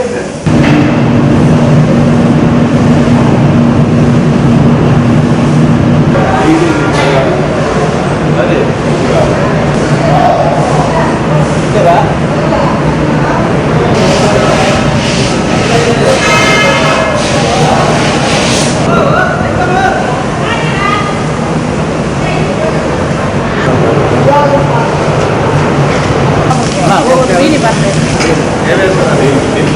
Gracias.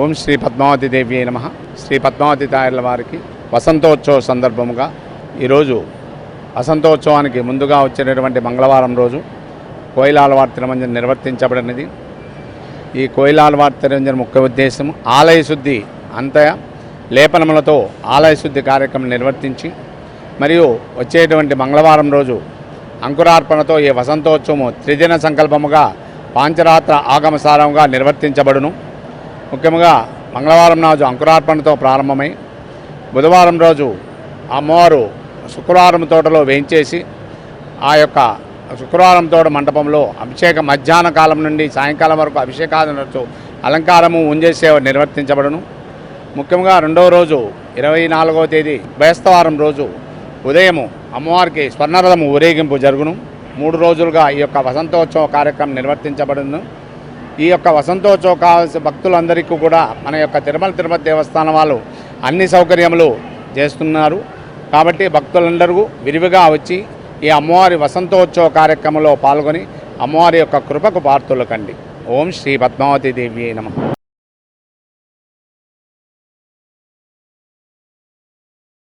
ఓం శ్రీ పద్మావతి దేవి నమ. శ్రీ పద్మావతి తాయర్ల వారికి వసంతోత్సవ సందర్భముగా ఈరోజు వసంతోత్సవానికి ముందుగా వచ్చేటటువంటి మంగళవారం రోజు కోయిలాలవారి తిరుమంజన నిర్వర్తించబడినది. ఈ కోయిలాలవారి తిరుమంజన ముఖ్య ఉద్దేశం ఆలయ శుద్ధి అంతయ లేపనములతో ఆలయ శుద్ధి కార్యక్రమం నిర్వర్తించి మరియు వచ్చేటువంటి మంగళవారం రోజు అంకురార్పణతో ఈ వసంతోత్సవము త్రిదిన సంకల్పముగా పాంచరాత్ర ఆగమసారంగా నిర్వర్తించబడును. ముఖ్యంగా మంగళవారం నాజు అంకురార్పణతో ప్రారంభమై బుధవారం రోజు అమ్మవారు శుక్రవారం తోటలో వేయించేసి ఆ యొక్క శుక్రవారం తోట మండపంలో అభిషేక మధ్యాహ్న కాలం నుండి సాయంకాలం వరకు అభిషేకాదు అలంకారము ఉంజేసే నిర్వర్తించబడును. ముఖ్యంగా రెండవ రోజు ఇరవై నాలుగవ తేదీ బేస్తవారం రోజు ఉదయము అమ్మవారికి స్వర్ణరథము ఊరేగింపు జరుగును. మూడు రోజులుగా ఈ యొక్క వసంతోత్సవ కార్యక్రమం నిర్వర్తించబడును ఈ యొక్క వసంతోత్సవ కావాల్సిన భక్తులందరికీ కూడా మన యొక్క తిరుమల తిరుపతి దేవస్థానం వాళ్ళు అన్ని సౌకర్యములు చేస్తున్నారు. కాబట్టి భక్తులందరూ విరివిగా వచ్చి ఈ అమ్మవారి వసంతోత్సవ కార్యక్రమంలో పాల్గొని అమ్మవారి యొక్క కృపకు పార్తులకండి ఓం శ్రీ పద్మావతి దేవి నమ.